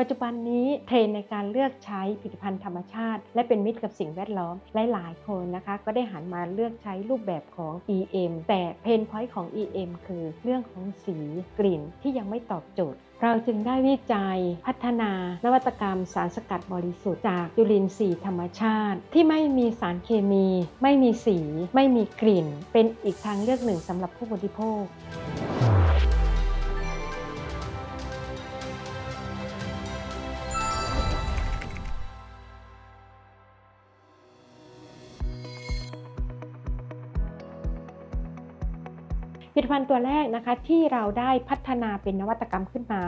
ปัจจุบันนี้เทรนในการเลือกใช้ผลิตภัณฑ์ธรรมชาติ และเป็นมิตรกับสิ่งแวดล้อมหลายๆคนนะคะ ก็ได้หันมาเลือกใช้รูปแบบของ EM แต่เพนพอยต์ของ EM คือเรื่องของสีกลิ่นที่ยังไม่ตอบโจทย์เราจึงได้วิจัยพัฒนานวัตกรรมสารสกัดบริสุทธิ์จากจุลินทรีย์ธรรมชาติ ที่ไม่มีสารเคมี ไม่มีสี ไม่มีกลิ่น เป็นอีกทางเลือกหนึ่งสำหรับผู้บริโภค ผลิตภัณฑ์ตัวแรกนะคะที่เราได้พัฒนาเป็นนวัตกรรมขึ้นมา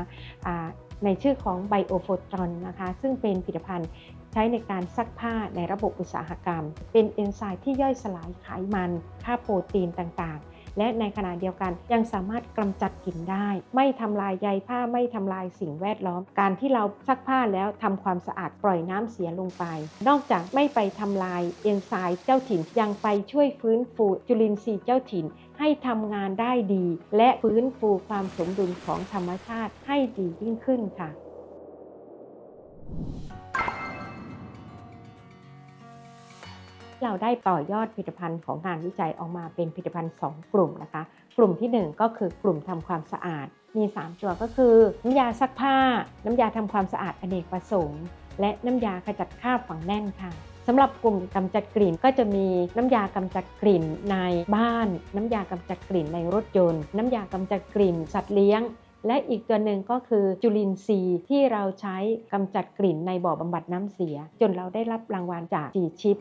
ในชื่อของไบโอโฟตอนนะคะซึ่งเป็นผลิตภัณฑ์ใช้ในการซักผ้าในระบบอุตสาหกรรม เป็นเอนไซม์ที่ย่อยสลายไขมัน ค่าโปรตีนต่างๆ และในขณะเดียวกันยังสามารถกำจัดกลิ่นได้ ไม่ทำลายใยผ้าไม่ทำลายสิ่งแวดล้อม การที่เราซักผ้าแล้วทำความสะอาดปล่อยน้ำเสียลงไป นอกจากไม่ไปทำลายเอนไซม์เจ้าถิ่นยังไปช่วยฟื้นฟูจุลินทรีย์เจ้าถิ่นให้ทำงานได้ดี และฟื้นฟูความสมดุลของธรรมชาติให้ดียิ่งขึ้นค่ะ เราได้ต่อยอดผลิตภัณฑ์ของงานวิจัยออกมาเป็นผลิตภัณฑ์ 2 กลุ่มนะคะ กลุ่มทีหนึ่1 ก็คือกลุ่มทำความสะอาด มี 3 ตัวก็คือ น้ำยาซักผ้า น้ำยาทำความสะอาดอเนกประสงค์และน้ำยาขจัดคราบฝังแน่นค่ะสำหรับกลุ่มกำจัดกลิ่นก็จะมีน้ำยากำจัดกลิ่นในบ้าน น้ำยากำจัดกลิ่นในรถยนต์ น้ำยากำจัดกลิ่น สัตว์เลี้ยง และอีกตัวหนึ่งก็คือจุลินทรีย์ที่เราใช้กำจัดกลิ่นในบ่อบำบัดน้ำเสีย จนเราได้รับรางวัลจาก G Chip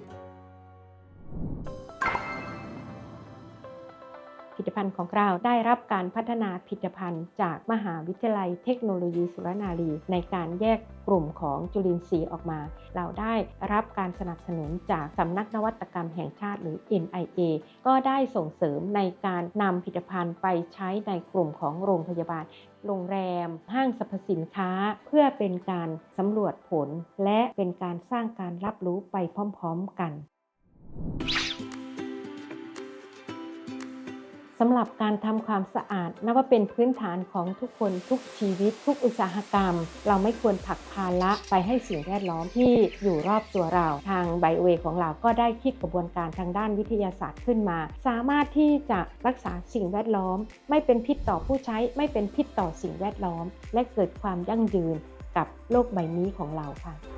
ผลิตภัณฑ์ของเราได้รับการพัฒนาผลิตภัณฑ์ จากมหาวิทยาลัยเทคโนโลยีสุรนารี ในการแยกกลุ่มของจุลินทรีย์ออกมา เราได้รับการสนับสนุนจากสำนักนวัตกรรมแห่งชาติหรือ NIA ก็ได้ส่งเสริมในการนำผลิตภัณฑ์ไปใช้ในกลุ่มของโรงพยาบาลโรงแรม ห้างสรรพสินค้า เพื่อเป็นการสำรวจผล และเป็นการสร้างการรับรู้ไปพร้อม ๆ กัน สำหรับการทำความสะอาดนับว่าเป็นพื้นฐานของทุกคนทุกชีวิต ทุกอุตสาหกรรม เราไม่ควรผลักภาระไปให้สิ่งแวดล้อมที่อยู่รอบตัวเรา ทางไบโอเวของเราก็ได้คิดกระบวนการทางด้านวิทยาศาสตร์ขึ้นมา สามารถที่จะรักษาสิ่งแวดล้อม ไม่เป็นพิษต่อผู้ใช้ ไม่เป็นพิษต่อสิ่งแวดล้อม และเกิดความยั่งยืนกับโลกใบนี้ของเราค่ะ